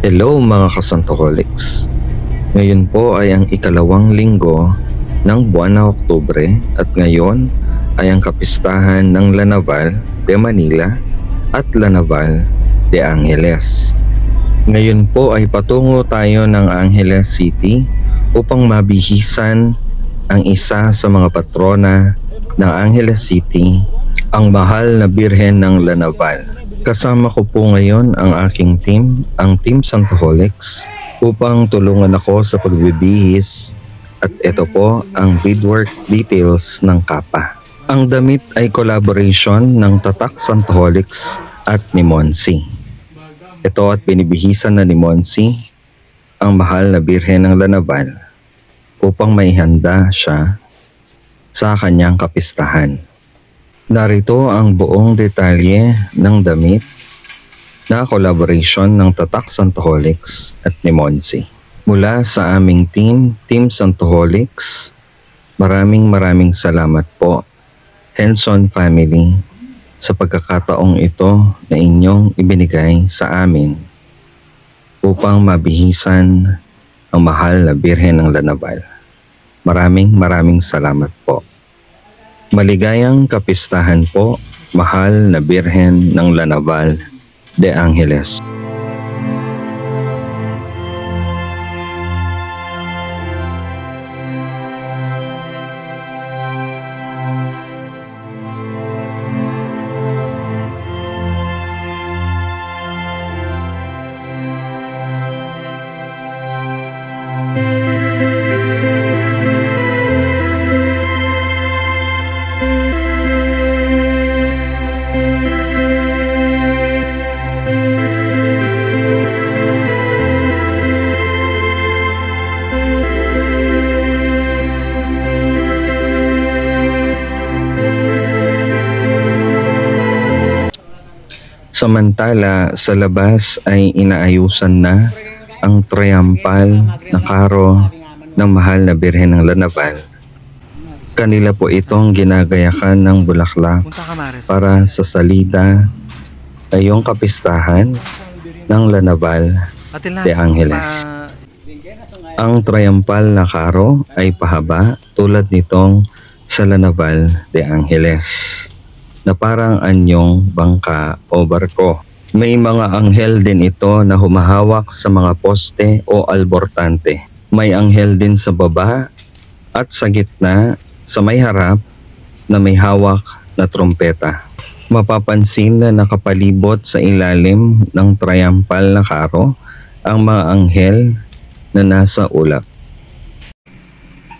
Hello mga kasantoholics. Ngayon po ay ang ikalawang linggo ng buwan ng Oktubre at ngayon ay ang kapistahan ng Lanaval de Manila at Lanaval de Angeles. Ngayon po ay patungo tayo ng Angeles City upang mabihisan ang isa sa mga patrona ng Angeles City, ang mahal na Birhen ng Lanaval. Kasama ko po ngayon ang aking team, ang Team Santoholics, upang tulungan ako sa pagbibihis at ito po ang beadwork details ng kapa. Ang damit ay collaboration ng Tatak Santoholics at ni Monsi. Ito at binibihisan na ni Monsi ang mahal na birhen ng Lanaval upang may handa siya sa kanyang kapistahan. Narito ang buong detalye ng damit na collaboration ng Tatak Santoholics at ni Monsi. Mula sa aming team, Team Santoholics, maraming maraming salamat po, Henson Family, sa pagkakataong ito na inyong ibinigay sa amin upang mabihisan ang mahal na Birhen ng Lanaval. Maraming maraming salamat po. Maligayang kapistahan po, mahal na Birhen ng Lanaval de Angeles. Samantala, sa labas ay inaayusan na ang triumphal na karo ng mahal na Birhen ng Lanaval. Kanila po itong ginagayakan ng bulaklak para sa salida ay yung kapistahan ng Lanaval de Angeles. Ang triumphal na karo ay pahaba tulad nitong sa Lanaval de Angeles na parang anyong bangka o barko. May mga anghel din ito na humahawak sa mga poste o albortante. May anghel din sa baba at sa gitna sa may harap na may hawak na trompeta. Mapapansin na nakapalibot sa ilalim ng triumphal na karo ang mga anghel na nasa ulap.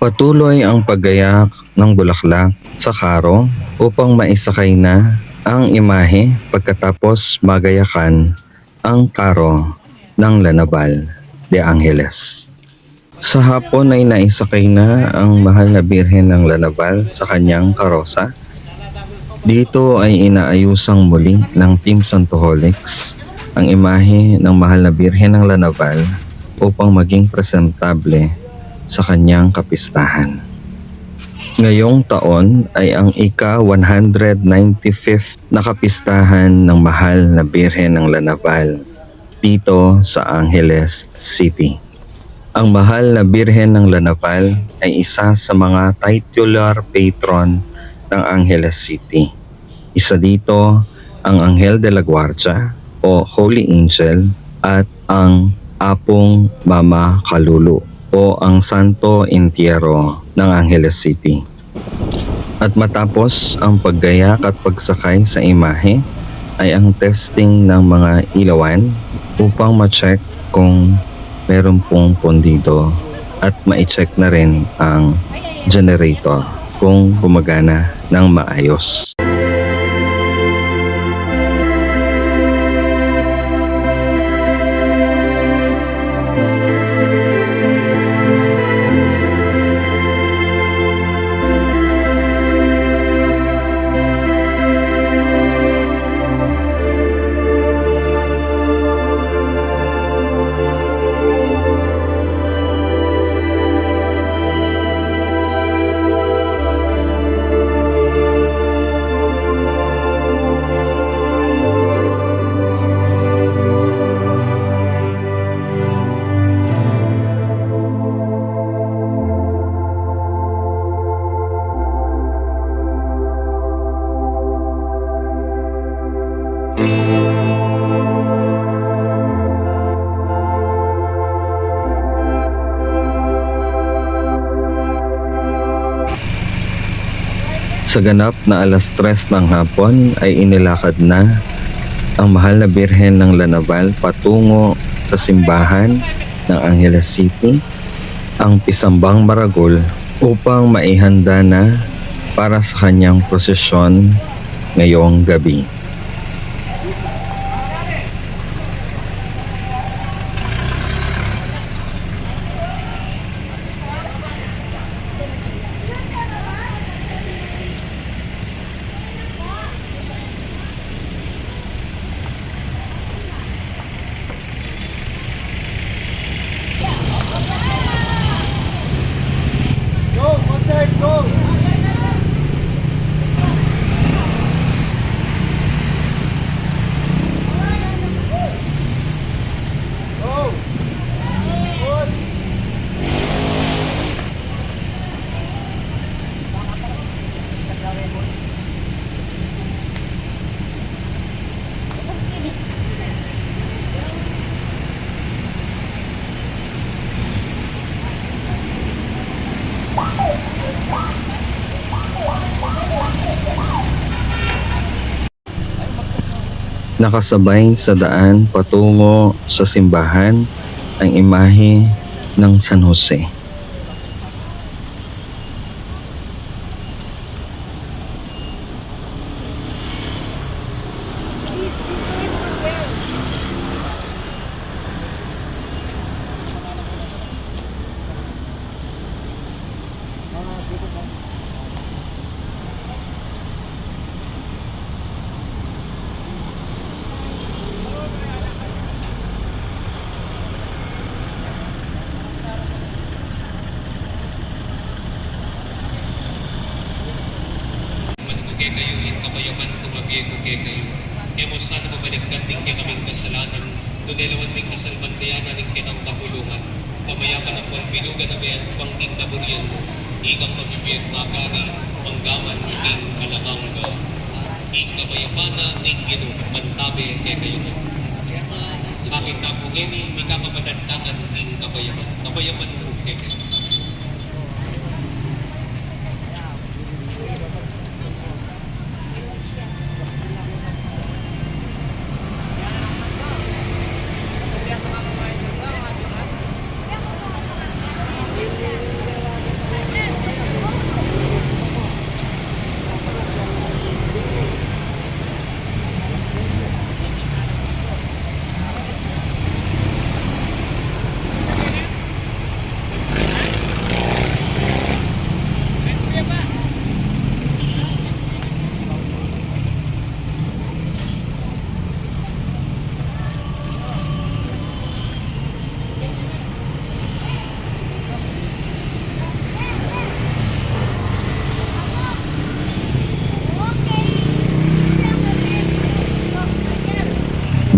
Patuloy ang paggayak ng bulaklak sa karo upang maisakay na ang imahe pagkatapos magayakan ang karo ng Lanaval de Angeles. Sa hapon ay naisakay na ang mahal na birhen ng Lanaval sa kanyang karosa. Dito ay inaayusang muli ng Team Santoholics ang imahe ng mahal na birhen ng Lanaval upang maging presentable sa kanyang kapistahan. Ngayong taon ay ang ika-195th na kapistahan ng mahal na Birhen ng Lanaval dito sa Angeles City. Ang mahal na Birhen ng Lanaval ay isa sa mga titular patron ng Angeles City. Isa dito ang Angel de la Guardia o Holy Angel at ang Apong Mama Kalulu o ang Santo Entierro ng Angeles City. At matapos ang paggayak at pagsakay sa imahe ay ang testing ng mga ilawan upang ma-check kung meron pong pondido at ma-check na rin ang generator kung gumagana ng maayos. Sa ganap na alas tres ng hapon ay inilakad na ang mahal na birhen ng Lanaval patungo sa simbahan ng Angeles City, ang Pisambang Maragol upang maihanda na para sa kanyang prosesyon ngayong gabi. Nakasabay sa daan patungo sa simbahan ang imahe ng San Jose. Kaya mo sana mabaligkan din kaya kaming kasalanan, tunelawan ming kasalbantayanan ng kinang kapulungan. Kamayaman ang buwan binugan na bayan pang ning naburian mo. Igang pagibiyat makari, panggaman ning kalakang ka. Ik kamayamana ning gino, mantabe kay kayo mo. Bakit na po gani, may kakapadantangan ning kabayaman. Kabayaman mo kay kayo.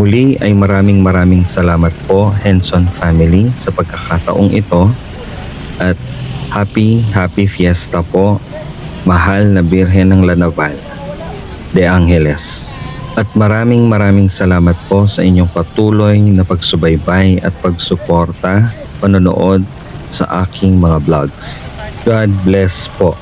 Muli ay maraming maraming salamat po Henson family sa pagkakataong ito at happy happy fiesta po mahal na Birhen ng Lanaval de Angeles. At maraming maraming salamat po sa inyong patuloy na pagsubaybay at pagsuporta, panonood sa aking mga vlogs. God bless po.